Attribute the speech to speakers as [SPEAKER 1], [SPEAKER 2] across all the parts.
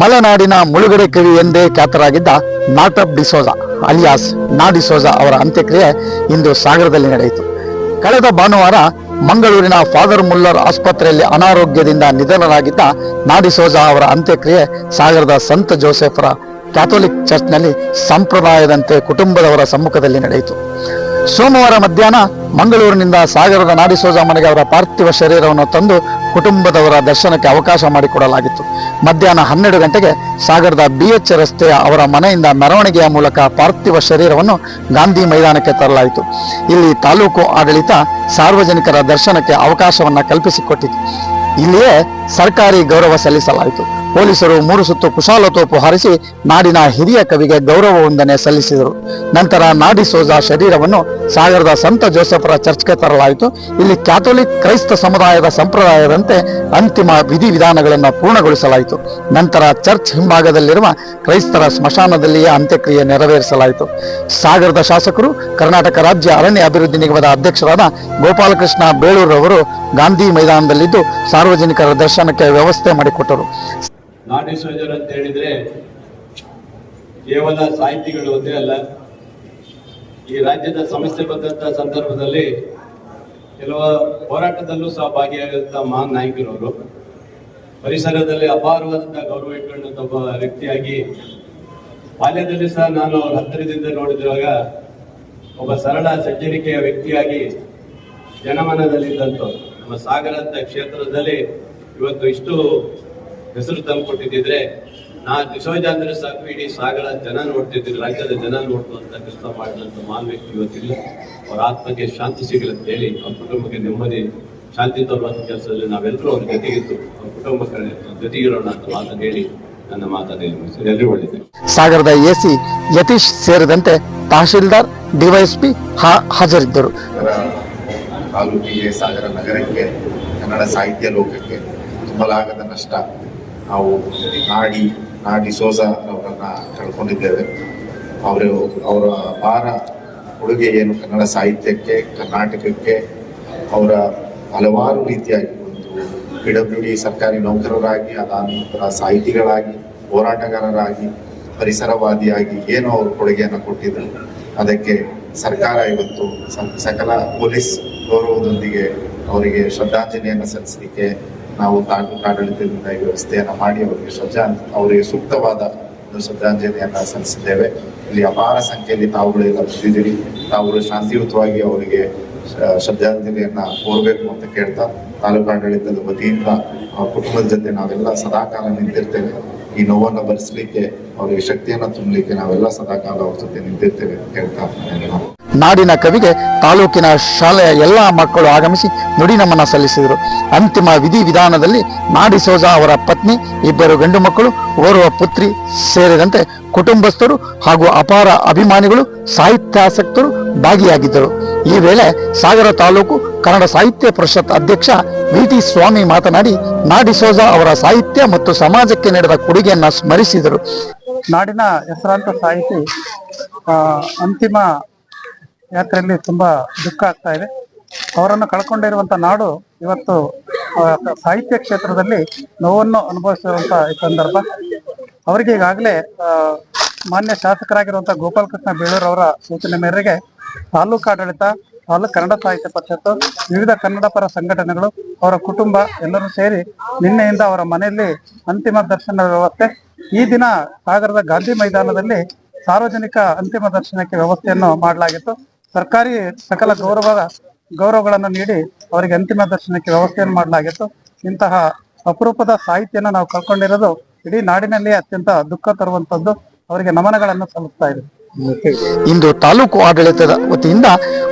[SPEAKER 1] ಮಲೆನಾಡಿನ ಮುಳುಗಡೆ ಕವಿ ಎಂದೇ ಖ್ಯಾತರಾಗಿದ್ದ ನಾಟಪ್ ಡಿಸೋಜ ಅಲಿಯಾಸ್ ನಾ ಡಿಸೋಜ ಅವರ ಅಂತ್ಯಕ್ರಿಯೆ ಇಂದು ಸಾಗರದಲ್ಲಿ ನಡೆಯಿತು. ಕಳೆದ ಭಾನುವಾರ ಮಂಗಳೂರಿನ ಫಾದರ್ ಮುಲ್ಲರ್ ಆಸ್ಪತ್ರೆಯಲ್ಲಿ ಅನಾರೋಗ್ಯದಿಂದ ನಿಧನರಾಗಿದ್ದ ನಾಡಿಸೋಜ ಅವರ ಅಂತ್ಯಕ್ರಿಯೆ ಸಾಗರದ ಸಂತ ಜೋಸೆಫರ ಕ್ಯಾಥೋಲಿಕ್ ಚರ್ಚ್ನಲ್ಲಿ ಸಂಪ್ರದಾಯದಂತೆ ಕುಟುಂಬದವರ ಸಮ್ಮುಖದಲ್ಲಿ ನಡೆಯಿತು. ಸೋಮವಾರ ಮಧ್ಯಾಹ್ನ ಮಂಗಳೂರಿನಿಂದ ಸಾಗರದ ನಾಡಿಸೋಜ ಮನೆಗೆ ಅವರ ಪಾರ್ಥಿವ ಶರೀರವನ್ನು ತಂದು ಕುಟುಂಬದವರ ದರ್ಶನಕ್ಕೆ ಅವಕಾಶ ಮಾಡಿಕೊಡಲಾಗಿತ್ತು. ಮಧ್ಯಾಹ್ನ ಹನ್ನೆರಡು ಗಂಟೆಗೆ ಸಾಗರದ ಬಿಎಚ್ ರಸ್ತೆಯ ಅವರ ಮನೆಯಿಂದ ಮೆರವಣಿಗೆಯ ಮೂಲಕ ಪಾರ್ಥಿವ ಶರೀರವನ್ನು ಗಾಂಧಿ ಮೈದಾನಕ್ಕೆ ತರಲಾಯಿತು. ಇಲ್ಲಿ ತಾಲೂಕು ಆಡಳಿತ ಸಾರ್ವಜನಿಕರ ದರ್ಶನಕ್ಕೆ ಅವಕಾಶವನ್ನ ಕಲ್ಪಿಸಿಕೊಟ್ಟಿತು. ಇಲ್ಲಿಯೇ ಸರ್ಕಾರಿ ಗೌರವ ಸಲ್ಲಿಸಲಾಯಿತು. ಪೊಲೀಸರು ಮೂರು ಸುತ್ತು ಕುಶಾಲತೋಪು ಹಾರಿಸಿ ನಾಡಿನ ಹಿರಿಯ ಕವಿಗೆ ಗೌರವ ವಂದನೆ ಸಲ್ಲಿಸಿದರು. ನಂತರ ನಾಡಿ ಸೋಜಾ ಶರೀರವನ್ನು ಸಾಗರದ ಸಂತ ಜೋಸೆಫರ ಚರ್ಚ್ಗೆ ತರಲಾಯಿತು. ಇಲ್ಲಿ ಕ್ಯಾಥೋಲಿಕ್ ಕ್ರೈಸ್ತ ಸಮುದಾಯದ ಸಂಪ್ರದಾಯದಂತೆ ಅಂತಿಮ ವಿಧಿವಿಧಾನಗಳನ್ನು ಪೂರ್ಣಗೊಳಿಸಲಾಯಿತು. ನಂತರ ಚರ್ಚ್ ಹಿಂಭಾಗದಲ್ಲಿರುವ ಕ್ರೈಸ್ತರ ಸ್ಮಶಾನದಲ್ಲಿಯೇ ಅಂತ್ಯಕ್ರಿಯೆ ನೆರವೇರಿಸಲಾಯಿತು. ಸಾಗರದ ಶಾಸಕರು, ಕರ್ನಾಟಕ ರಾಜ್ಯ ಅರಣ್ಯ ಅಭಿವೃದ್ಧಿ ನಿಗಮದ ಅಧ್ಯಕ್ಷರಾದ ಗೋಪಾಲಕೃಷ್ಣ ಬೇಳೂರವರು ಗಾಂಧಿ ಮೈದಾನದಲ್ಲಿದ್ದು ಸಾರ್ವಜನಿಕರ ದರ್ಶನಕ್ಕೆ ವ್ಯವಸ್ಥೆ ಮಾಡಿಕೊಟ್ಟರು.
[SPEAKER 2] ನಾಟಿ ಸೋಜರ್ ಅಂತ ಹೇಳಿದ್ರೆ ಕೇವಲ ಸಾಹಿತಿಗಳು ಒಂದೇ ಅಲ್ಲ. ಈ ರಾಜ್ಯದ ಸಮಸ್ಯೆ ಬಂದಂತ ಸಂದರ್ಭದಲ್ಲಿ ಕೆಲವು ಹೋರಾಟದಲ್ಲೂ ಸಹ ಭಾಗಿಯಾಗಿರುವಂತಹ ಮಹಾನ್ ನಾಯಕರವರು. ಪರಿಸರದಲ್ಲಿ ಅಪಾರವಾದಂತಹ ಗೌರವ ಇಟ್ಕೊಂಡಂತ ಒಬ್ಬ ವ್ಯಕ್ತಿಯಾಗಿ ಬಾಲ್ಯದಲ್ಲಿ ಸಹ ನಾನು ಅವ್ರ ಹತ್ತಿರದಿಂದ ನೋಡಿದಾಗ ಒಬ್ಬ ಸರಳ ಸಜ್ಜನಿಕೆಯ ವ್ಯಕ್ತಿಯಾಗಿ ಜನಮನದಲ್ಲಿದ್ದಂಥವ್ರು ನಮ್ಮ ಸಾಗರ ಅಂತ ಕ್ಷೇತ್ರದಲ್ಲಿ ಇವತ್ತು ಇಷ್ಟು ಹೆಸರು ತಂದುಕೊಟ್ಟಿದ್ದಿದ್ರೆ ನಾ ಡಿಸೋಜ ಅಂದ್ರೆ ಸಾಕು ಇಡೀ ಸಾಗರ ಜನ ನೋಡ್ತಿದ್ರು ರಾಜ್ಯದ ಜನ ನೋಡುವಂತ ಕೆಲಸ ಮಾಡಿದಂತ ಮಾನ್ ವ್ಯಕ್ತಿ ಇವತ್ತಿಲ್ಲ. ಅವ್ರ ಆತ್ಮಕ್ಕೆ ಶಾಂತಿ ಸಿಗಲಿ ಅಂತ ಹೇಳಿ ಅವ್ರ ಕುಟುಂಬಕ್ಕೆ ನೆಮ್ಮದಿ ಶಾಂತಿ ತರುವಂತ ಕೆಲಸದಲ್ಲಿ ನಾವೆಲ್ಲರೂ ಅವ್ರ ಜೊತೆಗಿದ್ದು ಅವ್ರ ಕುಟುಂಬಕ್ಕೆ ಜೊತೆಗಿರೋಣ ಅಂತ ಮಾತನ್ನು ಹೇಳಿ ನನ್ನ ಮಾತನ್ನು ಎಲ್ಲರೂ ಒಳ್ಳೆಯದು.
[SPEAKER 1] ಸಾಗರದ ಎಸಿ ಯತೀಶ್ ಸೇರಿದಂತೆ ತಹಶೀಲ್ದಾರ್ ಡಿವೈಎಸ್ಪಿ ಹಾ- ಹಾಜರಿದ್ದರು.
[SPEAKER 3] ತಾಲೂಕಿಗೆ ಸಾಗರ ನಗರಕ್ಕೆ ಕನ್ನಡ ಸಾಹಿತ್ಯ ಲೋಕಕ್ಕೆ ತುಂಬಲಾಗದ ನಷ್ಟ. ನಾವು ನಾಡಿ ನಾಡಿ ಸೋಸಾ ಅವರನ್ನ ಕಳ್ಕೊಂಡಿದ್ದೇವೆ ಅವರು, ಅವರ ಭಾರ ಕೊಡುಗೆ ಏನು ಕನ್ನಡ ಸಾಹಿತ್ಯಕ್ಕೆ, ಕರ್ನಾಟಕಕ್ಕೆ, ಅವರ ಹಲವಾರು ರೀತಿಯಾಗಿ ಒಂದು ಪಿ ಡಬ್ಲ್ಯೂ ಡಿ ಸರ್ಕಾರಿ ನೌಕರರಾಗಿ ಅದಾದ ನಂತರ ಸಾಹಿತಿಗಳಾಗಿ, ಹೋರಾಟಗಾರರಾಗಿ, ಪರಿಸರವಾದಿಯಾಗಿ ಏನು ಅವರು ಕೊಡುಗೆಯನ್ನು ಕೊಟ್ಟಿದ್ದರು ಅದಕ್ಕೆ ಸರ್ಕಾರ ಇವತ್ತು ಸಕಲ ಪೊಲೀಸ್ ಗೌರವದೊಂದಿಗೆ ಅವರಿಗೆ ಶ್ರದ್ಧಾಂಜಲಿಯನ್ನು ಸಲ್ಲಿಸಲಿಕ್ಕೆ ನಾವು ತಾಲೂಕು ಆಡಳಿತದಿಂದ ಈ ವ್ಯವಸ್ಥೆಯನ್ನು ಮಾಡಿ ಅವರಿಗೆ ಶ್ರದ್ಧಾ ಅವರಿಗೆ ಸೂಕ್ತವಾದ ಒಂದು ಶ್ರದ್ಧಾಂಜಲಿಯನ್ನು ಸಲ್ಲಿಸಿದ್ದೇವೆ. ಇಲ್ಲಿ ಅಪಾರ ಸಂಖ್ಯೆಯಲ್ಲಿ ತಾವುಗಳೆಲ್ಲ ಬಂದಿದ್ದೀರಿ. ತಾವುಗಳು ಶಾಂತಿಯುತವಾಗಿ ಅವರಿಗೆ ಶ್ರದ್ಧಾಂಜಲಿಯನ್ನ ಕೋರಬೇಕು ಅಂತ ಕೇಳ್ತಾ ತಾಲೂಕು ಆಡಳಿತದ ವತಿಯಿಂದ ಕುಟುಂಬದ ಜೊತೆ ನಾವೆಲ್ಲ ಸದಾಕಾಲ ನಿಂತಿರ್ತೇವೆ. ಈ ನೋವನ್ನು ಭರಿಸಲಿಕ್ಕೆ ಅವರಿಗೆ ಶಕ್ತಿಯನ್ನು ತುಂಬಲಿಕ್ಕೆ ನಾವೆಲ್ಲ ಸದಾಕಾಲ ಅವ್ರ ಜೊತೆ ನಿಂತಿರ್ತೇವೆ ಅಂತ ಹೇಳ್ತಾ
[SPEAKER 1] ನಾಡಿನ ಕವಿಗೆ ತಾಲೂಕಿನ ಶಾಲೆಯ ಎಲ್ಲ ಮಕ್ಕಳು ಆಗಮಿಸಿ ನುಡಿ ನಮನ ಸಲ್ಲಿಸಿದರು. ಅಂತಿಮ ವಿಧಿ ವಿಧಾನದಲ್ಲಿ ನಾಡಿಸೋಜ ಅವರ ಪತ್ನಿ, ಇಬ್ಬರು ಗಂಡು ಮಕ್ಕಳು, ಓರ್ವ ಪುತ್ರಿ ಸೇರಿದಂತೆ ಕುಟುಂಬಸ್ಥರು ಹಾಗೂ ಅಪಾರ ಅಭಿಮಾನಿಗಳು, ಸಾಹಿತ್ಯಾಸಕ್ತರು ಭಾಗಿಯಾಗಿದ್ದರು. ಈ ವೇಳೆ ಸಾಗರ ತಾಲೂಕು ಕನ್ನಡ ಸಾಹಿತ್ಯ ಪರಿಷತ್ ಅಧ್ಯಕ್ಷ ವಿ ಟಿ ಸ್ವಾಮಿ ಮಾತನಾಡಿ ನಾಡಿಸೋಜ ಅವರ ಸಾಹಿತ್ಯ ಮತ್ತು ಸಮಾಜಕ್ಕೆ ನೀಡಿದ ಕೊಡುಗೆಯನ್ನು ಸ್ಮರಿಸಿದರು.
[SPEAKER 4] ನಾಡಿನ ಹೆಸರಾಂತ ಸಾಹಿತಿ ಅಂತಿಮ ಯಾತ್ರೆಯಲ್ಲಿ ತುಂಬಾ ದುಃಖ ಆಗ್ತಾ ಇದೆ. ಅವರನ್ನು ಕಳ್ಕೊಂಡಿರುವಂತ ನಾಡು ಇವತ್ತು ಸಾಹಿತ್ಯ ಕ್ಷೇತ್ರದಲ್ಲಿ ನೋವನ್ನು ಅನುಭವಿಸಿರುವಂತ ಈ ಸಂದರ್ಭ. ಅವರಿಗೆ ಈಗಾಗಲೇ ಮಾನ್ಯ ಶಾಸಕರಾಗಿರುವಂತ ಗೋಪಾಲಕೃಷ್ಣ ಬೇಳೂರ್ ಅವರ ಸೂಚನೆ ಮೇರೆಗೆ ತಾಲೂಕು ಆಡಳಿತ, ತಾಲೂಕು ಕನ್ನಡ ಸಾಹಿತ್ಯ ಪರಿಷತ್ತು, ವಿವಿಧ ಕನ್ನಡ ಪರ ಸಂಘಟನೆಗಳು, ಅವರ ಕುಟುಂಬ ಎಲ್ಲರೂ ಸೇರಿ ನಿನ್ನೆಯಿಂದ ಅವರ ಮನೆಯಲ್ಲಿ ಅಂತಿಮ ದರ್ಶನ ವ್ಯವಸ್ಥೆ. ಈ ದಿನ ಸಾಗರದ ಗಾಂಧಿ ಮೈದಾನದಲ್ಲಿ ಸಾರ್ವಜನಿಕ ಅಂತಿಮ ದರ್ಶನಕ್ಕೆ ವ್ಯವಸ್ಥೆಯನ್ನು ಮಾಡಲಾಗಿತ್ತು. ಸರ್ಕಾರಿ ಸಕಲ ಗೌರವ ಗೌರವಗಳನ್ನು ನೀಡಿ ಅವರಿಗೆ ಅಂತಿಮ ದರ್ಶನಕ್ಕೆ ವ್ಯವಸ್ಥೆಯನ್ನು ಮಾಡಲಾಗಿತ್ತು. ಇಂತಹ ಅಪರೂಪದ ಸಾಹಿತ್ಯನ ನಾವು ಕಳ್ಕೊಂಡಿರೋದು ಇಡೀ ನಾಡಿನಲ್ಲಿ ಅತ್ಯಂತ ದುಃಖ ತರುವಂತದ್ದು ಅವರಿಗೆ ನಮನಗಳನ್ನು ಸಲ್ಲಿಸ್ತಾ ಇದೆ.
[SPEAKER 1] ಇಂದು ತಾಲೂಕು ಆಡಳಿತದ ವತಿಯಿಂದ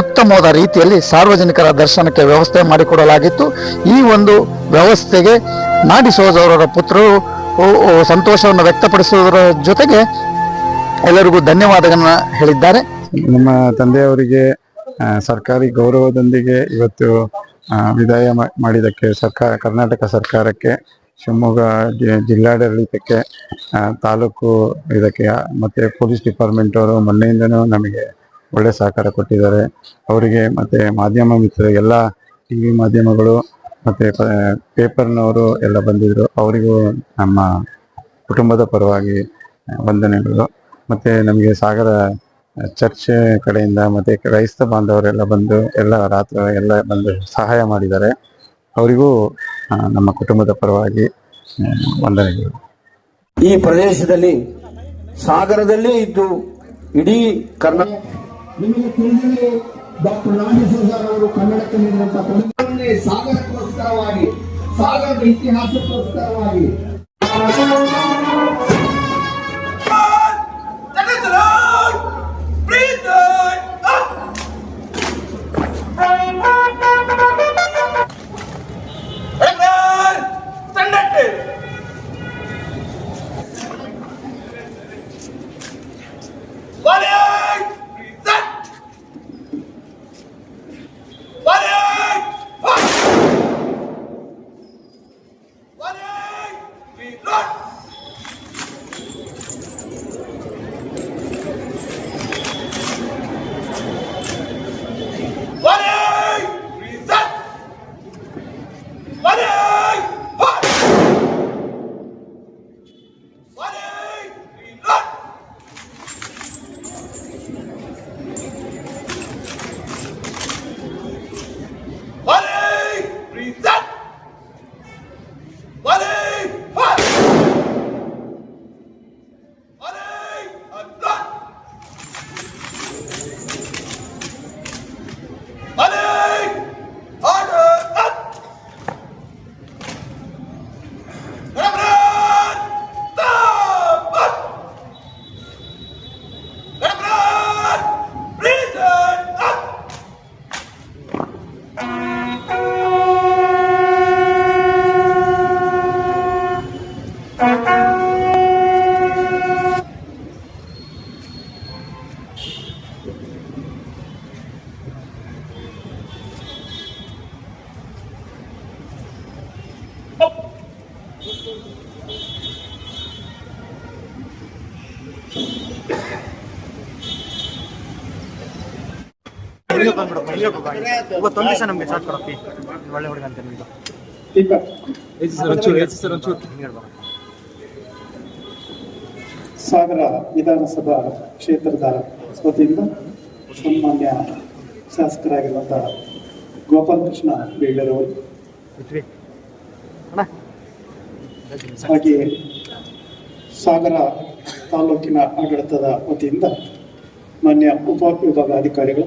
[SPEAKER 1] ಉತ್ತಮವಾದ ರೀತಿಯಲ್ಲಿ ಸಾರ್ವಜನಿಕರ ದರ್ಶನಕ್ಕೆ ವ್ಯವಸ್ಥೆ ಮಾಡಿಕೊಡಲಾಗಿತ್ತು. ಈ ಒಂದು ವ್ಯವಸ್ಥೆಗೆ ನಾಡಿ ಸೋದರರ ಪುತ್ರರು ಸಂತೋಷವನ್ನು ವ್ಯಕ್ತಪಡಿಸುವುದರ ಜೊತೆಗೆ ಎಲ್ಲರಿಗೂ ಧನ್ಯವಾದಗಳನ್ನು ಹೇಳಿದ್ದಾರೆ.
[SPEAKER 5] ನಮ್ಮ ತಂದೆಯವರಿಗೆ ಸರ್ಕಾರಿ ಗೌರವದೊಂದಿಗೆ ಇವತ್ತು ವಿದಾಯ ಮಾಡಿದಕ್ಕೆ ಸರ್ಕಾರ, ಕರ್ನಾಟಕ ಸರ್ಕಾರಕ್ಕೆ, ಶಿವಮೊಗ್ಗ ಜಿಲ್ಲಾಡಳಿತಕ್ಕೆ ತಾಲೂಕು ಇದಕ್ಕೆ ಮತ್ತು ಪೊಲೀಸ್ ಡಿಪಾರ್ಟ್ಮೆಂಟ್ ಅವರು ಮೊನ್ನೆಯಿಂದನೂ ನಮಗೆ ಒಳ್ಳೆ ಸಹಕಾರ ಕೊಟ್ಟಿದ್ದಾರೆ. ಅವರಿಗೆ ಮತ್ತು ಮಾಧ್ಯಮ ಮಿತ್ರ, ಎಲ್ಲ ಟಿ ವಿ ಮಾಧ್ಯಮಗಳು ಮತ್ತು ಪೇಪರ್ನವರು ಎಲ್ಲ ಬಂದಿದ್ರು. ಅವರಿಗೂ ನಮ್ಮ ಕುಟುಂಬದ ಪರವಾಗಿ ವಂದನೆಗಳು. ಮತ್ತು ನಮಗೆ ಸಾಗರ ಚರ್ಚ್ ಕಡೆಯಿಂದ ಮತ್ತೆ ಕ್ರೈಸ್ತ ಬಾಂಧವರೆಲ್ಲ ಬಂದು ಎಲ್ಲ ರಾತ್ರಿ ಎಲ್ಲ ಬಂದು ಸಹಾಯ ಮಾಡಿದ್ದಾರೆ. ಅವರಿಗೂ ನಮ್ಮ ಕುಟುಂಬದ ಪರವಾಗಿ ವಂದನೆಗಳು.
[SPEAKER 6] ಈ ಪ್ರದೇಶದಲ್ಲಿ ಸಾಗರದಲ್ಲೇ ಇದ್ದು ಇಡೀ ಕರ್ನಾಟಕ
[SPEAKER 7] ನಿಮಗೆ ತಿಳಿದಿದೆ ಡಾಕ್ಟರ್ ನಾಗೇಶ್ವರ ಅವರು ಕನ್ನಡಕ್ಕೆ ನೀಡಿದಂತಹ ಕೊಡುಗೆ ಸಾಗರಕ್ಕೋಸ್ಕರವಾಗಿ ಸಾಗರದ ಇತಿಹಾಸಕ್ಕೋಸ್ಕರವಾಗಿ.
[SPEAKER 8] ಇವತ್ತೊಂದು ದಿವಸ ನಮಗೆ ಶಾರ್ಟ್ ಕೊಡಪ್ಪಿ. ಒಳ್ಳೆ ಹುಡುಗ ಅಂತ ನಿಮ್ದು
[SPEAKER 4] ಸಾಗರ ವಿಧಾನಸಭಾ ಕ್ಷೇತ್ರದ ವತಿಯಿಂದ ಸನ್ಮಾನ್ಯ ಶಾಸಕರಾಗಿರುವಂತಹ ಗೋಪಾಲಕೃಷ್ಣ
[SPEAKER 8] ಕೃಷ್ಣ ಅಣ್ಣ.
[SPEAKER 4] ಹಾಗೆಯೇ ಸಾಗರ ತಾಲೂಕಿನ ಆಡಳಿತದ ವತಿಯಿಂದ ಮಾನ್ಯ ಉಪ ವಿಭಾಗಾಧಿಕಾರಿಗಳು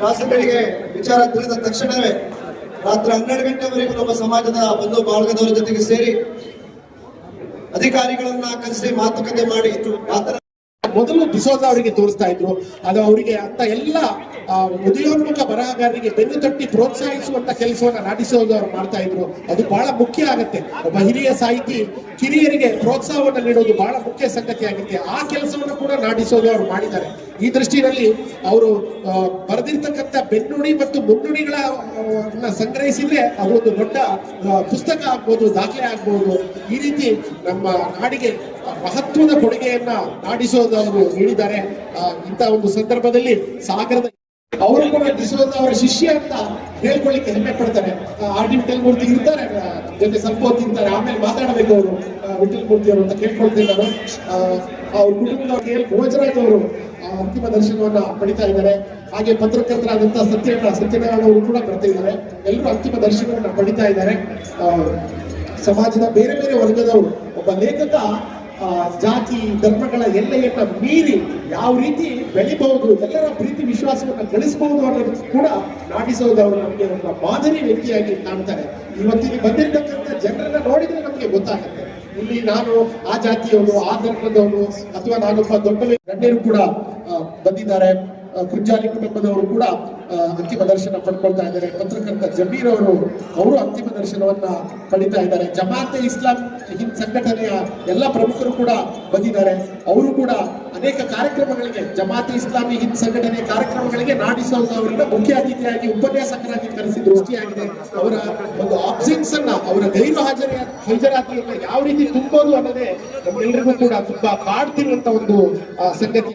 [SPEAKER 7] ಶಾಸಕರಿಗೆ ವಿಚಾರ ತಿಳಿದ ತಕ್ಷಣವೇ ರಾತ್ರಿ ಹನ್ನೆರಡು ಗಂಟೆವರೆಗೂ ನಮ್ಮ ಸಮಾಜದ ಬಂಧು ಬಾಳಗದವರ ಜೊತೆಗೆ ಸೇರಿ ಅಧಿಕಾರಿಗಳನ್ನ ಕರೆಸಿ ಮಾತುಕತೆ ಮಾಡಿ ಮಾತನಾಡಿ
[SPEAKER 9] ಮೊದಲು ಡಿಸೋಜ ಅವರಿಗೆ ತೋರಿಸ್ತಾ ಇದ್ರು. ಅದು ಅವರಿಗೆ ಅಂತ ಎಲ್ಲ ಉದಯೋನ್ಮುಖ ಬರಹಗಾರರಿಗೆ ಬೆನ್ನು ತಟ್ಟಿ ಪ್ರೋತ್ಸಾಹಿಸುವಂತ ಕೆಲಸವನ್ನ ನಾಡಿಸೋದು ಅವರು ಮಾಡ್ತಾ ಇದ್ರು. ಅದು ಬಹಳ ಮುಖ್ಯ ಆಗುತ್ತೆ. ಒಬ್ಬ ಹಿರಿಯ ಸಾಹಿತಿ, ಕಿರಿಯರಿಗೆ ಪ್ರೋತ್ಸಾಹವನ್ನು ನೀಡೋದು ಬಹಳ ಮುಖ್ಯ ಸಂಗತಿ ಆಗುತ್ತೆ ಆ ಕೆಲಸವನ್ನು ಕೂಡ ನಾಡಿಸೋದು ಅವರು ಮಾಡಿದ್ದಾರೆ. ಈ ದೃಷ್ಟಿಯಲ್ಲಿ ಅವರು ಬರೆದಿರ್ತಕ್ಕಂಥ ಬೆನ್ನುಡಿ ಮತ್ತು ಮುನ್ನುಡಿಗಳ ಸಂಗ್ರಹಿಸಿದ್ರೆ ಅದೊಂದು ದೊಡ್ಡ ಪುಸ್ತಕ ಆಗ್ಬೋದು, ದಾಖಲೆ ಆಗ್ಬೋದು. ಈ ರೀತಿ ನಮ್ಮ ನಾಡಿಗೆ ಮಹತ್ವದ ಕೊಡುಗೆಯನ್ನ ನಾಡಿಸೋದು ಅವರು ನೀಡಿದ್ದಾರೆ. ಇಂತಹ ಒಂದು ಸಂದರ್ಭದಲ್ಲಿ ಸಾಗರದ ಅವರು ಕೂಡ ಡಿಸೋದ ಅವರ ಶಿಷ್ಯ ಅಂತ ಹೇಳ್ಕೊಳ್ಳಿಕ್ಕೆ ಹೆಮ್ಮೆ ಪಡ್ತಾರೆ. ಆರ್ ಡಿ ವಿಠಲ್ ಮೂರ್ತಿ ಇರ್ತಾರೆ ಜೊತೆ ಸ್ವಲ್ಪ ತಿಂತಾರೆ ಆಮೇಲೆ ಮಾತಾಡಬೇಕು ಅವರು. ವಿಠಲ್ ಮೂರ್ತಿ ಅವರು ಅಂತ ಕೇಳ್ಕೊಳ್ತೀನಿ ನಾನು. ಅವ್ರ ಕುಟುಂಬದವ್ರಿಗೆ ಭೋಜರಾಜ್ ಅವರು. ಅಂತಿಮ ದರ್ಶನವನ್ನ ಪಡಿತಾ ಇದ್ದಾರೆ. ಹಾಗೆ ಪತ್ರಕರ್ತರಾದಂತಹ ಸತ್ಯಣ್ಣ, ಸತ್ಯನಾರಾಯಣ ಅವರು ಕೂಡ ಬರ್ತಾ ಇದ್ದಾರೆ. ಎಲ್ಲರೂ ಅಂತಿಮ ದರ್ಶನವನ್ನ ಪಡಿತಾ ಇದ್ದಾರೆ. ಸಮಾಜದ ಬೇರೆ ಬೇರೆ ವರ್ಗದವರು, ಒಬ್ಬ ಲೇಖಕ ಜಾತಿ ಧರ್ಮಗಳ ಎಲ್ಲೆಯನ್ನ ಮೀರಿ ಯಾವ ರೀತಿ ಬೆಳಿಬಹುದು, ಎಲ್ಲರ ಪ್ರೀತಿ, ವಿಶ್ವಾಸವನ್ನು ಗಳಿಸಬಹುದು ಅನ್ನೋದು ಕೂಡ ನಾಟಿಸೋದು ಅವರು ನಮಗೆ ಒಂದು ಮಾದರಿ ವ್ಯಕ್ತಿಯಾಗಿ ಕಾಣ್ತಾರೆ. ಇವತ್ತಿಗೆ ಬಂದಿರತಕ್ಕಂಥ ಜನರನ್ನ ನೋಡಿದ್ರೆ ನಮಗೆ ಗೊತ್ತಾಗುತ್ತೆ. ಇಲ್ಲಿ ನಾನು ಆ ಜಾತಿಯವನು, ಆ ಧರ್ಮದವನು ಅಥವಾ ನಾನೊಬ್ಬ ದೊಡ್ಡ ಗಣ್ಯರು ಕೂಡ ಬಂದಿದ್ದಾರೆ. ಕುಂಜಾಲಿ ಕುಟುಂಬದವರು ಕೂಡ ಅಂತಿಮ ದರ್ಶನ ಪಡ್ಕೊಳ್ತಾ ಇದ್ದಾರೆ. ಪತ್ರಕರ್ತ ಜಮೀರ್ ಅವರು ಅವರು ಅಂತಿಮ ದರ್ಶನವನ್ನ ಪಡಿತಾ ಇದ್ದಾರೆ. ಜಮಾತೆ ಇಸ್ಲಾಂ ಹಿಂದ್ ಸಂಘಟನೆಯ ಎಲ್ಲ ಪ್ರಮುಖರು ಕೂಡ ಬಂದಿದ್ದಾರೆ. ಅವರು ಕೂಡ ಅನೇಕ ಕಾರ್ಯಕ್ರಮಗಳಿಗೆ, ಜಮಾತಿ ಇಸ್ಲಾಮಿ ಹಿಂದ್ ಸಂಘಟನೆ ಕಾರ್ಯಕ್ರಮಗಳಿಗೆ ನಾಡಿಸೋದು ಅವರನ್ನ ಮುಖ್ಯ ಅತಿಥಿಯಾಗಿ ಉಪನ್ಯಾಸಕರಾಗಿ ಕರೆಸಿ ದೃಷ್ಟಿಯಾಗಿದೆ. ಅವರ ಒಂದು ಆಬ್ಸೆನ್ಸ್ ಅನ್ನ, ಅವರ ಗೈರು ಹಾಜರಿ, ಹಾಜರಾತಿಯನ್ನ ಯಾವ ರೀತಿ ತುಂಬೋದು ಅನ್ನೋದೇ ನಮ್ಮೆಲ್ಲರಿಗೂ ಕೂಡ ತುಂಬಾ ಕಾಡ್ತಿರುವಂತ ಒಂದು ಸಂಗತಿ.